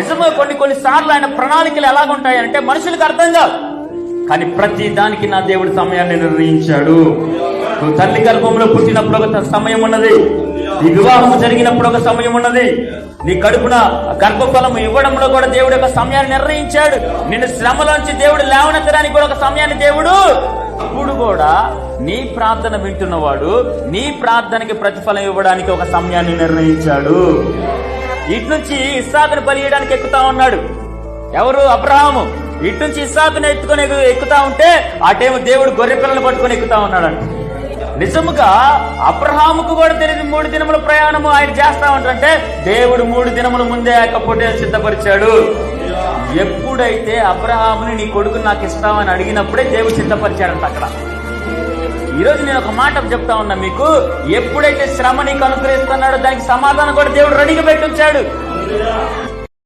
నిజంగా కొన్ని కొన్ని సార్లు ఆయన ప్రణాళికలు ఎలాగుంటాయంటే మనుషులకు అర్థం కాదు. కానీ ప్రతి దానికి నా దేవుడు సమయాన్ని నిర్ణయించాడు. నువ్వు తల్లి గర్భంలో పుట్టినప్పుడు ఒక సమయం ఉన్నది. నీ వివాహం జరిగినప్పుడు ఒక సమయం ఉన్నది. నీ కడుపున గర్భఫలము ఇవ్వడంలో కూడా దేవుడు ఒక సమయాన్ని నిర్ణయించాడు. నిన్ను శ్రమలోంచి దేవుడు లేవనెత్తడానికి కూడా ఒక సమయాన్ని దేవుడు అప్పుడు కూడా నీ ప్రార్థన వింటున్నవాడు నీ ప్రార్థనకి ప్రతిఫలం ఇవ్వడానికి ఒక సమయాన్ని నిర్ణయించాడు. ఇటు నుంచి ఇస్సాకుని బలియడానికి ఎక్కుతా ఉన్నాడు. ఎవరు? అబ్రహాము. ఇటు నుంచి ఇస్సాకుని ఎత్తుకొని ఎక్కు- ఎక్కుతా ఉంటే ఆ టైం దేవుడు గొర్రె పిల్లలు పట్టుకొని ఎక్కుతా ఉన్నాడంట నిజముగా అబ్రహాముకు కూడా తెలియదు మూడు దినముల ప్రయాణము ఆయన చేస్తా ఉంటారంటే దేవుడు మూడు దినముల ముందే ఆ యొక్క సిద్ధపరిచాడు. ఎప్పుడైతే అబ్రహాముని నీ కొడుకు నాకు ఇస్తామని అడిగినప్పుడే దేవుడు సిద్ధపరిచాడంట అక్కడ. ఈ రోజు నేను ఒక మాట చెప్తా ఉన్నా మీకు. ఎప్పుడైతే శ్రమ నీకు అనుగ్రహిస్తున్నాడో దానికి సమాధానం కూడా దేవుడు రెడీగా పెట్టించాడు